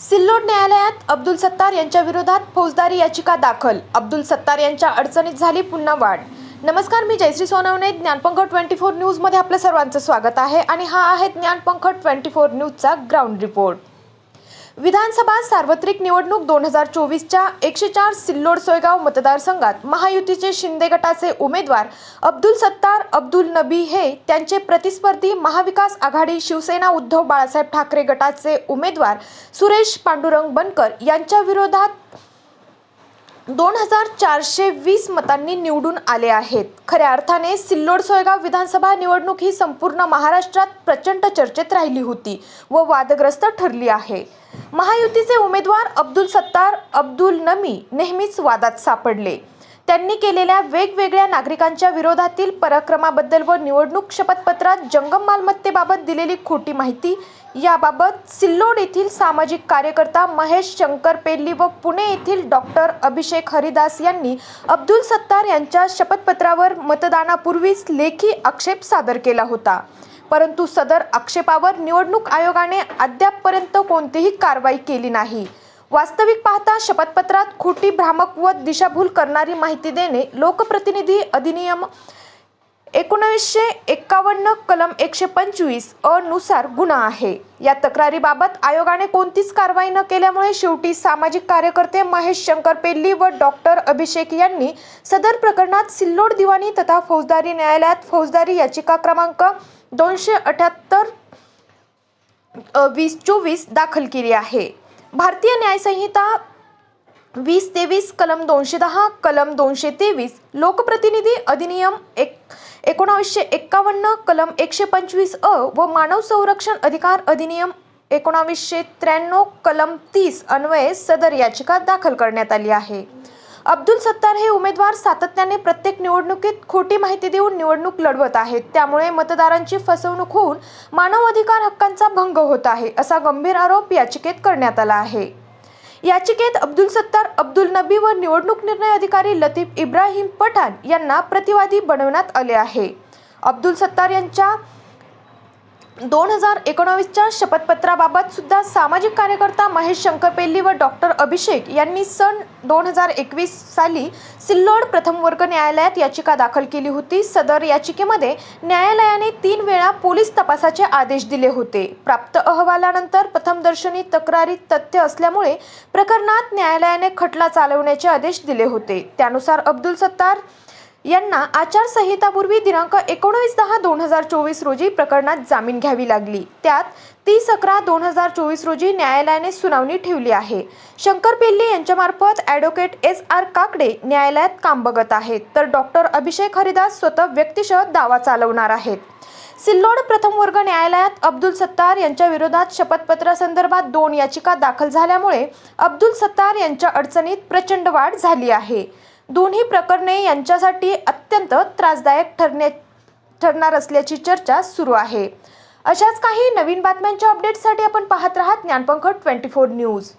सिल्लोड न्यायालयात अब्दुल सत्तार यांच्या विरोधात फौजदारी याचिका दाखल. अब्दुल सत्तार यांच्या अडचणीत झाली पुन्हा वाढ. नमस्कार मी जयश्री सोनवणे. ज्ञानपंख ट्वेंटी फोर न्यूजमध्ये आपलं सर्वांचं स्वागत आहे आणि हा आहे ज्ञानपंख ट्वेंटी फोर न्यूजचा ग्राउंड रिपोर्ट. विधानसभा सार्वत्रिक निवडणूक दोन हजार चोवीसच्या एकशे चार सिल्लोड सोयगाव मतदारसंघात महायुतीचे शिंदे गटाचे उमेदवार अब्दुल सत्तार अब्दुल नबी हे त्यांचे प्रतिस्पर्धी महाविकास आघाडी शिवसेना उद्धव बाळासाहेब ठाकरे गटाचे उमेदवार सुरेश पांडुरंग बनकर यांच्या विरोधात दोन हजार चारशे वीस मतांनी निवडून आले आहेत. खऱ्या अर्थाने सिल्लोड सोयगाव विधानसभा निवडणूक ही संपूर्ण महाराष्ट्रात प्रचंड चर्चेत राहिली होती व वादग्रस्त ठरली आहे. महायुतीचे उमेदवार अब्दुल सत्तार अब्दुल नमी नेहमीच वादात सापडले. त्यांनी केलेल्या वेगवेगळ्या नागरिकांच्या विरोधातील पराक्रमाबद्दल व निवडणूक शपथपत्रात जंगम मालमत्तेबाबत दिलेली खोटी माहिती याबाबत सिल्लोड येथील सामाजिक कार्यकर्ता महेश शंकर पेल्ली व पुणे येथील डॉक्टर अभिषेक हरिदास यांनी अब्दुल सत्तार यांच्या शपथपत्रावर मतदानापूर्वीच लेखी आक्षेप सादर केला होता. परंतु सदर आक्षेपावर निवडणूक आयोगाने अद्यापपर्यंत कोणतीही कारवाई केली नाही. वास्तविक पाहता शपथपत्रात खोटी भ्रामक व दिशाभूल करणारी माहिती देणे लोकप्रतिनिधी अधिनियम एकोणीसशे एक्कावन्न कलम एकशे पंचवीस अ नुसार गुन्हा आहे. या तक्रारीबाबत आयोगाने कोणतीच कारवाई न केल्यामुळे शेवटी सामाजिक कार्यकर्ते महेश शंकर पेल्ली व डॉक्टर अभिषेक यांनी सदर प्रकरणात सिल्लोड दिवाणी तथा फौजदारी न्यायालयात फौजदारी याचिका क्रमांक दोनशे अठ्याहत्तर वीस चोवीस दाखल केली आहे. भारतीय न्यायसंहिता वीस तेवीस कलम दोनशे दहा कलम दोनशे तेवीस लोकप्रतिनिधी अधिनियम एक एकोणावीसशे एक्कावन्न कलम एकशे पंचवीस अ व मानव संरक्षण अधिकार अधिनियम एकोणावीसशे त्र्याण्णव कलम तीस अन्वये सदर याचिका दाखल करण्यात आली आहे. अब्दुल सत्तार हे उमेदवार सातत्याने प्रत्येक निवडणुकीत खोटी माहिती देऊन निवडणूक लढवत आहेत. त्यामुळे मतदारांची फसवणूक होऊन मानव अधिकार हक्कांचा भंग होत आहे असा गंभीर आरोप याचिकेत करण्यात आला आहे. याचिकेत अब्दुल सत्तार अब्दुल नबी व निवडणूक निर्णय अधिकारी लतीफ इब्राहिम पठाण यांना प्रतिवादी बनवण्यात आले आहे. अब्दुल सत्तार यांच्या दोन हजार एकोणावीसच्या शपथपत्राबाबत सुद्धा सामाजिक कार्यकर्ता महेश शंकरपेल्ली व डॉक्टर अभिषेक यांनी सन दोन हजार एकवीस साली सिल्लोड प्रथम वर्ग न्यायालयात याचिका दाखल केली होती. सदर याचिकेमध्ये न्यायालयाने तीन वेळा पोलीस तपासाचे आदेश दिले होते. प्राप्त अहवालानंतर प्रथमदर्शनी तक्रारी तथ्य असल्यामुळे प्रकरणात न्यायालयाने खटला चालवण्याचे आदेश दिले होते. त्यानुसार अब्दुल सत्तार यांना आचारसंहितापूर्वी दिनांक एकोणवीस दहा दोन हजार चोवीस रोजी प्रकरणात जामीन घ्यावी लागली. त्यात तीस अकरा दोन हजार चोवीस रोजी न्यायालयाने सुनावणी ठेवली आहे. शंकर पेल्ले यांच्यामार्फत ॲडव्होकेट एस आर काकडे न्यायालयात काम बघत आहेत. तर डॉक्टर अभिषेक हरिदास स्वतः व्यक्तिशः दावा चालवणार आहेत. सिल्लोड प्रथम वर्ग न्यायालयात अब्दुल सत्तार यांच्या विरोधात शपथपत्रासंदर्भात दोन याचिका दाखल झाल्यामुळे अब्दुल सत्तार यांच्या अडचणीत प्रचंड वाढ झाली आहे. दोन्ही प्रकरणे यांच्यासाठी अत्यंत त्रासदायक ठरण्या ठरणार असल्याची चर्चा सुरू आहे. अशाच काही नवीन बातम्यांच्या अपडेटसाठी आपण पाहत राहा Gyanpankh twenty four news.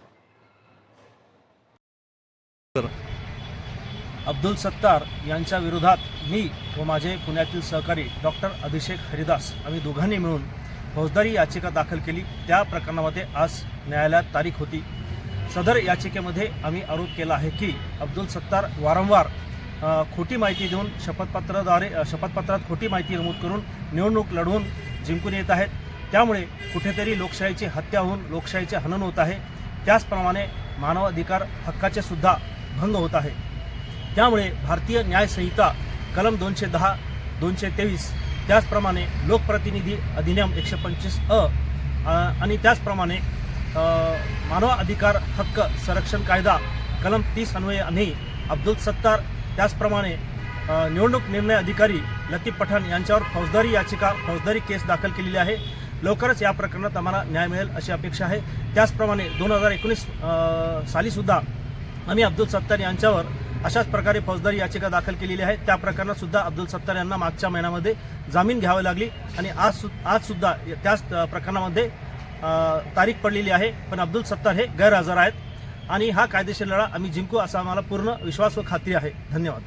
Abdul Sattar यांच्या विरोधात मी व माझे पुण्यातील सहकारी डॉक्टर अभिषेक हरिदास आम्ही दोघांनी मिळून फौजदारी याचिका दाखल केली. त्या प्रकरणामध्ये आज न्यायालयात तारीख होती. सदर याचिकेमध्ये आम्ही आरोप केला आहे की अब्दुल सत्तार वारंवार खोटी माहिती देऊन शपथपत्राद्वारे शपथपत्रात खोटी माहिती नमूद करून निवडणूक लढवून जिंकून येत आहेत. त्यामुळे कुठेतरी लोकशाहीची हत्या होऊन लोकशाहीचे हनन होत आहे. त्याचप्रमाणे मानवाधिकार हक्काचे सुद्धा भंग होत आहे. त्यामुळे भारतीय न्यायसंहिता कलम दोनशे दहा दोनशे तेवीस त्याचप्रमाणे लोकप्रतिनिधी अधिनियम एकशे पंचवीस अ आणि त्याचप्रमाणे मानव अधिकार हक्क संरक्षण कायदा कलम तीस अन्वये आम्ही अब्दुल सत्तार त्याचप्रमाणे निवडणूक निर्णय अधिकारी लतीफ पठाण यांच्यावर फौजदारी याचिका फौजदारी केस दाखल केलेली आहे. लवकरच या प्रकरणात आम्हाला न्याय मिळेल अशी अपेक्षा आहे. त्याचप्रमाणे दोन हजार एकोणीस सालीसुद्धा आम्ही अब्दुल सत्तार यांच्यावर अशाच प्रकारे फौजदारी याचिका दाखल केलेली आहे. त्या प्रकरणात सुद्धा अब्दुल सत्तार यांना मागच्या महिन्यामध्ये जामीन घ्यावी लागली आणि आज सु आज सुद्धा त्याच प्रकरणामध्ये तारीख पडलेली आहे पण अब्दुल सत्तार हे गैरहजर आहेत. आणि हा कायदेशीर लढा आम्ही जिंकू असा आम्हाला पूर्ण विश्वास व खात्री आहे. धन्यवाद.